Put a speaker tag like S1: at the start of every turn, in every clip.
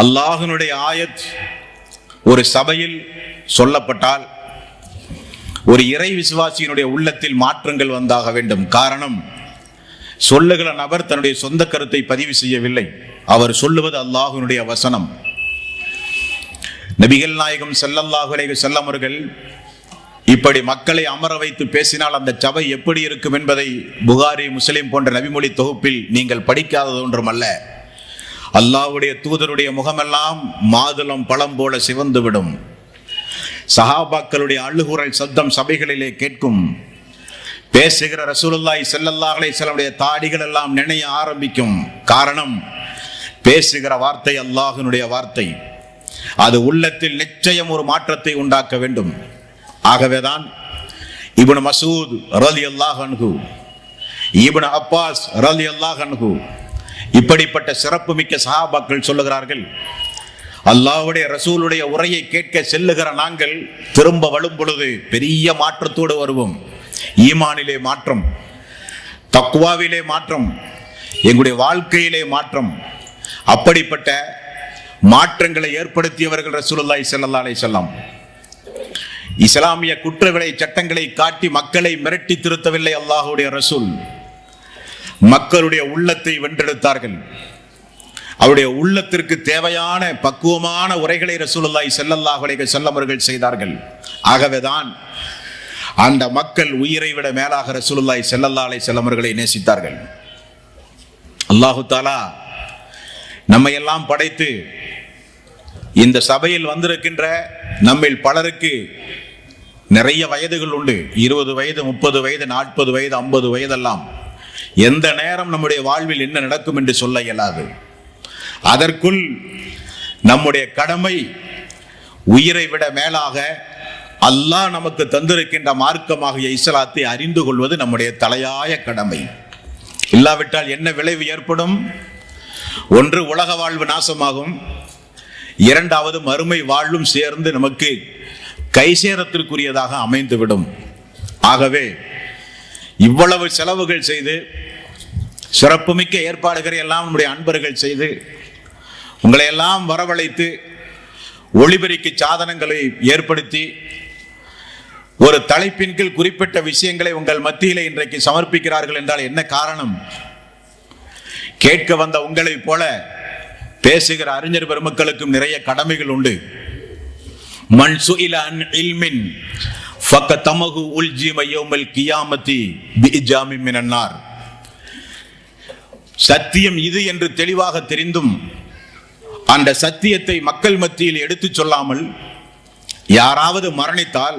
S1: அல்லாஹினுடைய ஆயத் ஒரு சபையில் சொல்லப்பட்டால் ஒரு இறை விசுவாசியினுடைய உள்ளத்தில் மாற்றங்கள் வந்தாக வேண்டும். காரணம் சொல்லுகிற நபர் தன்னுடைய சொந்த கருத்தை பதிவு செய்யவில்லை. அவர் சொல்லுவது அல்லாஹினுடைய வசனம். நபிகள் நாயகம் ஸல்லல்லாஹு செல்லமர்கள் இப்படி மக்களை அமர வைத்து பேசினால் அந்த சபை எப்படி இருக்கும் என்பதை புகாரி முஸ்லிம் போன்ற நபிமொழி தொகுப்பில் நீங்கள் படிக்காதது ஒன்றுமல்ல. அல்லாஹ்வுடைய தூதருடைய முகமெல்லாம் மாதுளம் பழம் போல சிவந்துவிடும். சஹாபாக்களுடைய அழுகுரல் சப்தம் சபைகளிலே கேட்கும். பேசுகிற ரசூலுல்லாய் ஸல்லல்லாஹு அலைஹி தாடிகள் எல்லாம் நினைய ஆரம்பிக்கும். காரணம் பேசுகிற வார்த்தை அல்லாஹினுடைய வார்த்தை. அது உள்ளத்தில் நிச்சயம் ஒரு மாற்றத்தை உண்டாக்க வேண்டும். ஆகவேதான் இப்னு மசூத் ரலியல்லாஹு அன்ஹு இப்னு அப்பாஸ் ரலியல்லாஹு அன்ஹு இப்படிப்பட்ட சிறப்புமிக்க சஹாபாக்கள் சொல்லுகிறார்கள் அல்லாஹ்வுடைய ரசூலுடைய உரையை கேட்க செல்லுகிற நாங்கள் திரும்ப வரும் பொழுது பெரிய மாற்றத்தோடு வருவோம். ஈமானிலே மாற்றம் தக்குவாவிலே மாற்றம் எங்களுடைய வாழ்க்கையிலே மாற்றம். அப்படிப்பட்ட மாற்றங்களை ஏற்படுத்தியவர்கள் ரசூலுல்லாய் செல்லல்லா அலை செல்லாம் இஸ்லாமிய குற்றவிலை சட்டங்களை காட்டி மக்களை மிரட்டி திருத்தவில்லை அல்லாஹுடைய ரசூல். மக்களுடைய உள்ளத்தை வென்றெடுத்தார்கள். அவருடைய உள்ளத்திற்கு தேவையான பக்குவமான உரைகளை ரசூலுல்லாஹி ஸல்லல்லாஹு அலைஹி அவர்கள் செய்தார்கள். ஆகவேதான் அந்த மக்கள் உயிரை விட மேலாக ரசூலுல்லாஹி ஸல்லல்லாஹு செல்லமர்களை நேசித்தார்கள். அல்லாஹு தாலா நம்மை எல்லாம் படைத்து இந்த சபையில் வந்திருக்கின்ற நம்மில் பலருக்கு நிறைய வயதுகள் உண்டு. இருபது வயது முப்பது வயது நாற்பது வயது ஐம்பது வயதெல்லாம். எந்த நேரம் நம்முடைய வாழ்வில் என்ன நடக்கும் என்று சொல்ல இயலாது. அதற்குள் நம்முடைய கடமை உயிரை விட மேலாக அல்லாஹ் நமக்கு தந்திருக்கின்ற மார்க்கமாகிய இஸ்லாத்தை அறிந்து கொள்வது நம்முடைய தலையாய கடமை. இல்லாவிட்டால் என்ன விளைவு ஏற்படும்? ஒன்று உலக வாழ்வு நாசமாகும். இரண்டாவது மறுமை வாழ்வும் சேர்ந்து நமக்கு கைசேரத்திற்குரியதாக அமைந்துவிடும். ஆகவே இவ்வளவு செலவுகள் செய்து சிறப்புமிக்க ஏற்பாடுகளை எல்லாம் நம்முடைய அன்பர்கள் செய்து உங்களை எல்லாம் வரவழைத்து ஒளிபெருக்கி சாதனங்களை ஏற்படுத்தி ஒரு தலைப்பின் கீழ் குறிப்பிட்ட விஷயங்களை உங்கள் மத்தியிலே இன்றைக்கு சமர்ப்பிக்கிறார்கள் என்றால் என்ன காரணம்? கேட்க வந்த உங்களைப் போல பேசுகிற அறிஞர் பெருமக்களுக்கும் நிறைய கடமைகள் உண்டு. மண் சுயில அன் இல்மின் ஃபக்கத்தமகு உல்ஜிம யௌமல் கியாமத்தி பிஜாமி மினன்னார் சத்தியம் இது என்று தெளிவாக தெரிந்தும் அந்த சத்தியத்தை மக்கள் மத்தியில் எடுத்துச் சொல்லாமல் யாராவது மரணித்தால்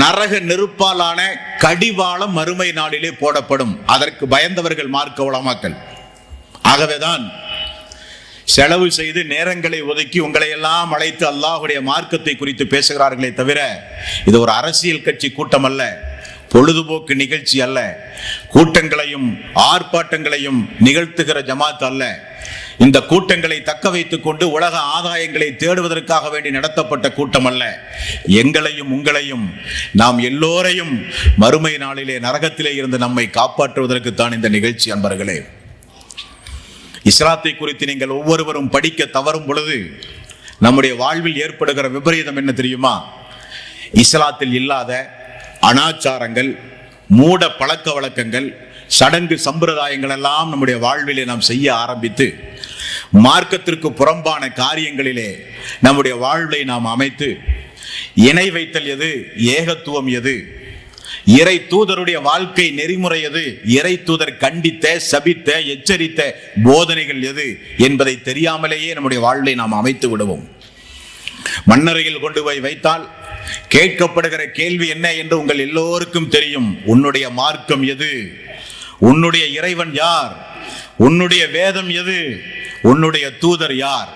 S1: நரக நெருப்பாலான கடிவாளம் மறுமை நாளிலே போடப்படும். அதற்கு பயந்தவர்கள் மார்க்க உளமாக்கல் ஆகவேதான் செலவு செய்து நேரங்களை ஒதுக்கி உங்களை எல்லாம் அழைத்து அல்லாஹுடைய மார்க்கத்தை குறித்து பேசுகிறார்களே தவிர இது ஒரு அரசியல் கட்சி கூட்டம் அல்ல பொழுதுபோக்கு நிகழ்ச்சி அல்ல கூட்டங்களையும் ஆர்ப்பாட்டங்களையும் நிகழ்த்துகிற ஜமாத் அல்ல. இந்த கூட்டங்களை தக்க வைத்துக் கொண்டு உலக ஆதாயங்களை தேடுவதற்காக வேண்டி நடத்தப்பட்ட கூட்டம் அல்ல. எங்களையும் உங்களையும் நாம் எல்லோரையும் மறுமை நாளிலே நரகத்திலே இருந்து நம்மை காப்பாற்றுவதற்கு தான் இந்த நிகழ்ச்சி அன்பர்களே. இஸ்லாத்தை குறித்து நீங்கள் ஒவ்வொருவரும் படிக்க தவறும் பொழுது நம்முடைய வாழ்வில் ஏற்படுகிற விபரீதம் என்ன தெரியுமா? இஸ்லாத்தில் இல்லாத அனாச்சாரங்கள் மூட பழக்க வழக்கங்கள் சடங்கு சம்பிரதாயங்கள் எல்லாம் நம்முடைய வாழ்விலே நாம் செய்ய ஆரம்பித்து மார்க்கத்திற்கு புறம்பான காரியங்களிலே நம்முடைய வாழ்வை நாம் அமைத்து இணை வைத்தல் எது? ஏகத்துவம் எது? இறை தூதருடைய வாழ்க்கை நெறிமுறை எது? இறை தூதர் கண்டித்த சபித்த எச்சரித்த போதனைகள் எது என்பதை தெரியாமலேயே நம்முடைய வாழ்வை நாம் அமைத்து விடுவோம். மண்ணறையில் கொண்டு போய் வைத்தால் கேட்கப்படுகிற கேள்வி என்ன என்று உங்கள் எல்லோருக்கும் தெரியும். உன்னுடைய மார்க்கம் எது? உன்னுடைய இறைவன் யார்? உன்னுடைய வேதம் எது? உன்னுடைய தூதர் யார்?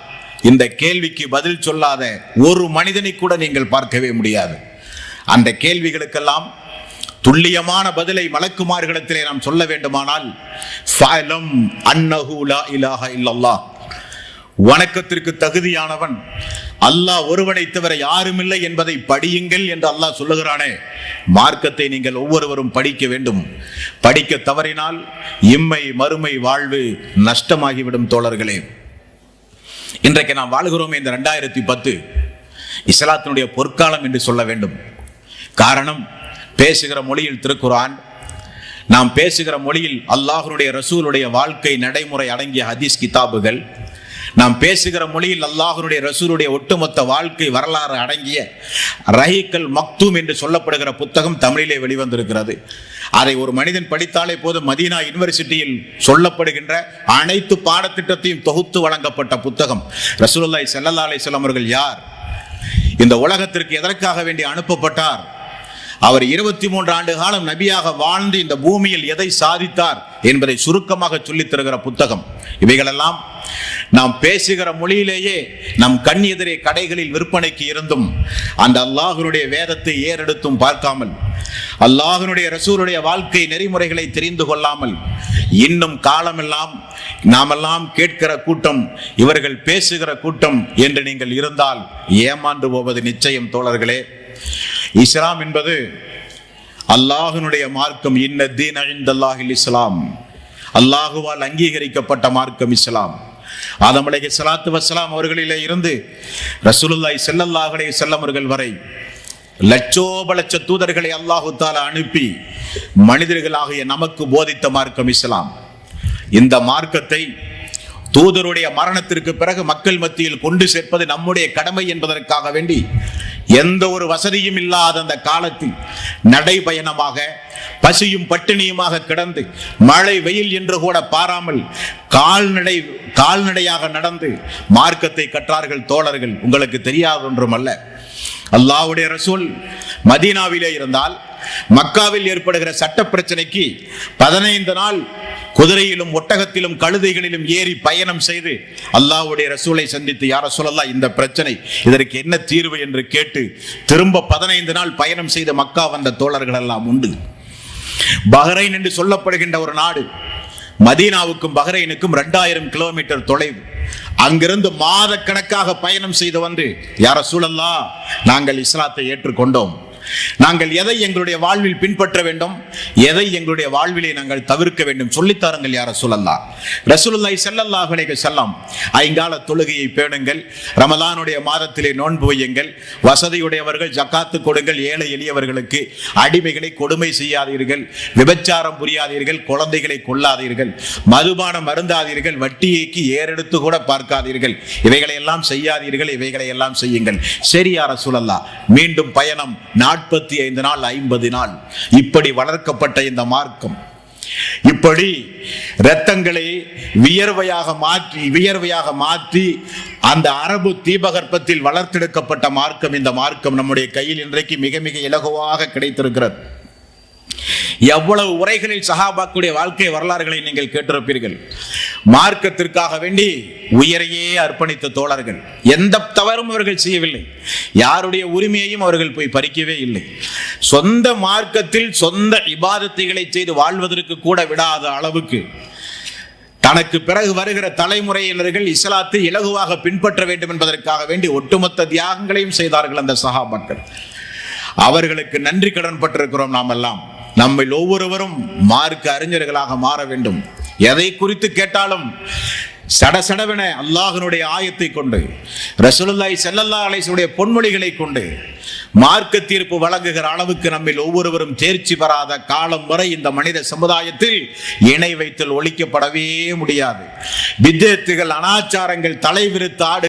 S1: இந்த கேள்விக்கு பதில் சொல்லாத ஒரு மனிதனை கூட நீங்கள் பார்க்கவே முடியாது. அந்த கேள்விகளுக்கெல்லாம் துல்லியமான பதிலை மலக்குமார்களிடத்திலே நாம் சொல்ல வேண்டுமானால் ஃபஅலம் அன்னஹு லா இலாஹ இல்லல்லாஹ். வணக்கத்திற்கு தகுதியானவன் அல்லாஹ் ஒருவனை தவிர யாருமில்லை என்பதை படியுங்கள் என்று அல்லாஹ் சொல்லுகிறானே. மார்க்கத்தை நீங்கள் ஒவ்வொருவரும் படிக்க வேண்டும். படிக்க தவறினால் இம்மை மறுமை வாழ்வு நஷ்டமாகிவிடும் தோழர்களே. இன்றைக்கு நாம் வாழ்கிறோமே இந்த ரெண்டாயிரத்தி பத்து. இஸ்லாத்தினுடைய பொற்காலம் என்று சொல்ல வேண்டும். காரணம் பேசுகிற மொழியில் திருக்குரான் நாம் பேசுகிற மொழியில் அல்லாஹனுடைய ரசூலுடைய வாழ்க்கை நடைமுறை அடங்கிய ஹதீஸ் கிதாபுகள். நாம் பேசுகிற மொழியில் அல்லாஹனுடைய ரசூலுடைய ஒட்டுமொத்த வாழ்க்கை வரலாறு அடங்கிய ரஹீக்கல் மக்தூம் என்று சொல்லப்படுகிற புத்தகம் தமிழிலே வெளிவந்திருக்கிறது. அதை ஒரு மனிதன் படித்தாலே போதும் மதீனா யூனிவர்சிட்டியில் சொல்லப்படுகின்ற அனைத்து பாடத்திட்டத்தையும் தொகுத்து வழங்கப்பட்ட புத்தகம். ரசூலுல்லாஹி செல்லல்லா அலைஹி அவர்கள் யார்? இந்த உலகத்திற்கு எதற்காக வேண்டி அனுப்பப்பட்டார்? அவர் இருபத்தி மூன்று ஆண்டு காலம் நபியாக வாழ்ந்து இந்த பூமியில் எதை சாதித்தார் என்பதை சுருக்கமாக சொல்லித் தருகிற புத்தகம். இவைகளெல்லாம் நாம் பேசுகிற மொழியிலேயே நம் கண் எதிரே கடைகளில் விற்பனைக்கு இருந்தும் அந்த அல்லாஹனுடைய வேதத்தை ஏறெடுத்தும் பார்க்காமல் அல்லாஹனுடைய ரசூருடைய வாழ்க்கை நெறிமுறைகளை தெரிந்து கொள்ளாமல் இன்னும் காலமெல்லாம் நாமெல்லாம் கேட்கிற கூட்டம் இவர்கள் பேசுகிற கூட்டம் என்று நீங்கள் இருந்தால் ஏமாந்து போவது நிச்சயம் தோழர்களே. இஸ்லாம் என்பது அல்லாஹ்வினுடைய மார்க்கம். இன்ன தீன் அழிந்தல்லாஹில் இஸ்லாம். அல்லாஹுவால் அங்கீகரிக்கப்பட்ட மார்க்கம் இஸ்லாம். ஆதம் அலைஹி சலாத்து வசலாம் அவர்களிலே இருந்து ரசுலுல்லாஹ் செல்லல்லாஹலே செல்லமர்கள் வரை லட்சோப லட்ச தூதர்களை அல்லாஹு தாலா அனுப்பி மனிதர்களாகிய நமக்கு போதித்த மார்க்கம் இஸ்லாம். இந்த மார்க்கத்தை தூதருடைய மரணத்திற்கு பிறகு மக்கள் மத்தியில் கொண்டு சேர்ப்பது நம்முடைய கடமை என்பதற்காக வேண்டி எந்த ஒரு வசதியும் இல்லாத அந்த காலத்தில் நடைபயணமாக பசியும் பட்டினியுமாக கிடந்து மழை வெயில் என்று கூட பாராமல் கால்நடை கால்நடையாக நடந்து மார்க்கத்தை கற்றார்கள் தோழர்கள். உங்களுக்கு தெரியாத ஒன்றும் அல்ல அல்லாஹ்வுடைய ரசூல் மதீனாவிலே இருந்தால் மக்காவில் ஏற்படுகிற சட்ட பிரச்சனைக்கு பதினைந்து நாள் குதிரையிலும் ஒட்டகத்திலும் கழுதைகளிலும் ஏறி பயணம் செய்து அல்லாவுடைய ரசூலை சந்தித்து யார சொல்லலாம் இந்த பிரச்சனை இதற்கு என்ன தீர்வு? என்று கேட்டு திரும்ப பதினைந்து நாள் பயணம் செய்த மக்கா வந்த தோழர்கள் எல்லாம் உண்டு. பஹ்ரைன் என்று சொல்லப்படுகின்ற ஒரு நாடு மதீனாவுக்கும் பஹ்ரைனுக்கும் ரெண்டாயிரம் கிலோமீட்டர் தொலைவு. அங்கிருந்து மாதக்கணக்காக பயணம் செய்து வந்து யார சூழல்லா நாங்கள் இஸ்லாத்தை ஏற்றுக்கொண்டோம். நாங்கள் எதை எங்களுடைய வாழ்வில் பின்பற்ற வேண்டும்? எதை எங்களுடைய வாழ்விலே நாங்கள் தவிர்க்க வேண்டும்? சொல்லித்தாருங்கள் யார சொல்லல்லா ரசூலுல்லாய் ஸல்லல்லாஹு அலைஹி வஸல்லம் ஐங்கால தொழுகையை பேணுங்கள். ரமதானுடைய மாதத்திலே நோன்பு வையுங்கள். வசதியுடையவர்கள் ஜக்காத்து கொடுங்கள். ஏழை எளியவர்களுக்கு அடிமைகளை கொடுமை செய்யாதீர்கள். விபச்சாரம் புரியாதீர்கள். குழந்தைகளை கொள்ளாதீர்கள் மதுபானம் மருந்தாதீர்கள். வட்டியைக்கு ஏறெடுத்து கூட பார்க்காதீர்கள். இவைகளை எல்லாம் செய்யாதீர்கள். இவைகளை எல்லாம் செய்யுங்கள். சரி யார சூழல்லா மீண்டும் பயணம். நாட்டு நாற்பத்தி ஐந்து நாள் ஐம்பது நாள். இப்படி வளர்க்கப்பட்ட இந்த மார்க்கம். இப்படி இரத்தங்களை வியர்வையாக மாற்றி வியர்வையாக மாற்றி அந்த அரபு தீபகற்பத்தில் வளர்த்தெடுக்கப்பட்ட மார்க்கம் இந்த மார்க்கம் நம்முடைய கையில் இன்றைக்கு மிக மிக இலகுவாக கிடைத்திருக்கிறது. எவ்வளவு உரைகளில் சஹாபாக்குடைய வாழ்க்கை வரலாறுகளை நீங்கள் கேட்டிருப்பீர்கள்? மார்க்கத்திற்காக வேண்டி உயிரையே அர்ப்பணித்த தோழர்கள். எந்த தவறும் அவர்கள் செய்யவில்லை. யாருடைய உரிமையையும் அவர்கள் போய் பறிக்கவே இல்லை. சொந்த மார்க்கத்தில் சொந்த இபாதத்தைகளை செய்து வாழ்வதற்கு கூட விடாத அளவுக்கு தனக்கு பிறகு வருகிற தலைமுறையினர்கள் இஸ்லாத்தை இலகுவாக பின்பற்ற வேண்டும் என்பதற்காக வேண்டி ஒட்டுமொத்த தியாகங்களையும் செய்தார்கள் அந்த சகாபாக்கள் அவர்களுக்கு நன்றி கடன் பட்டிருக்கிறோம் நாம் எல்லாம் நம்மில் ஒவ்வொருவரும் மார்க்க அறிஞர்களாக மாற வேண்டும். எதை குறித்து கேட்டாலும் சடசடவென அல்லாஹனுடைய ஆயத்தை கொண்டு ரசூலுல்லாய் செல்லல்லா அலைசனுடைய பொன்மொழிகளை கொண்டு மார்க்க தீர்ப்பு வழங்குகிற அளவுக்கு நம்மில் ஒவ்வொருவரும் தேர்ச்சி பெறாத காலம் வரை இந்த மனித சமுதாயத்தில் இணை வைத்தல் ஒழிக்கப்படவே முடியாது. வித்தியத்துகள் அனாச்சாரங்கள் தலைவிரித்து ஆடு